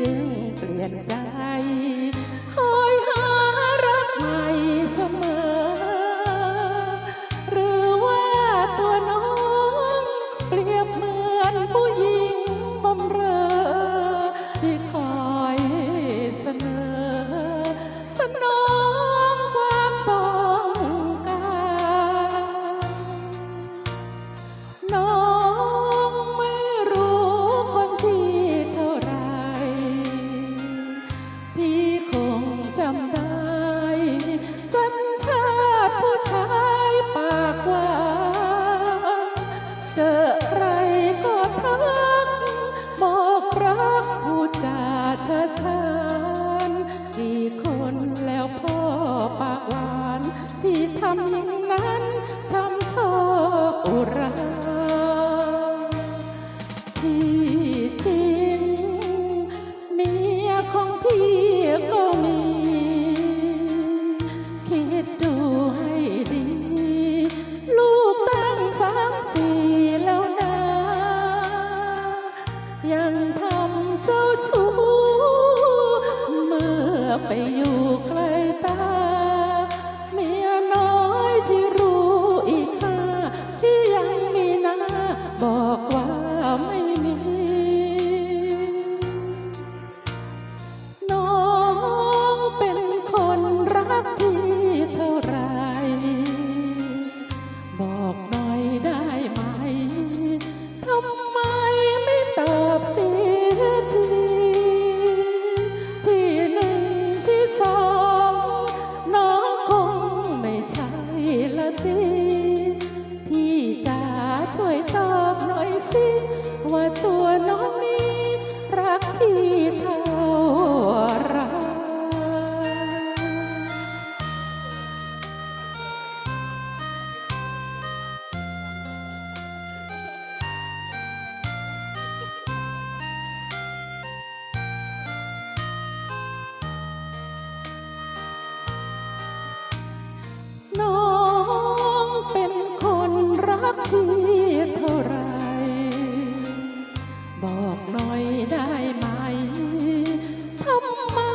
จึงเปลี่ยนใจขอ เจอใครก็ทัก บอกรักผู้จาชะชานกี่คนแล้วพ่อปากหวาน ที่ทำนั้นทำโชคอุรา ไปอยู่ใกลตา เมียน้อยที่รู้อีกค่าที่ยังมีหน้าบอกว่าไม่ น่อยสิ ว่าตัวน้องนี้ บอกหน่อยได้ไหมทำไม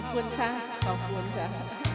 ขอบคุณค่ะ ขอบคุณค่ะ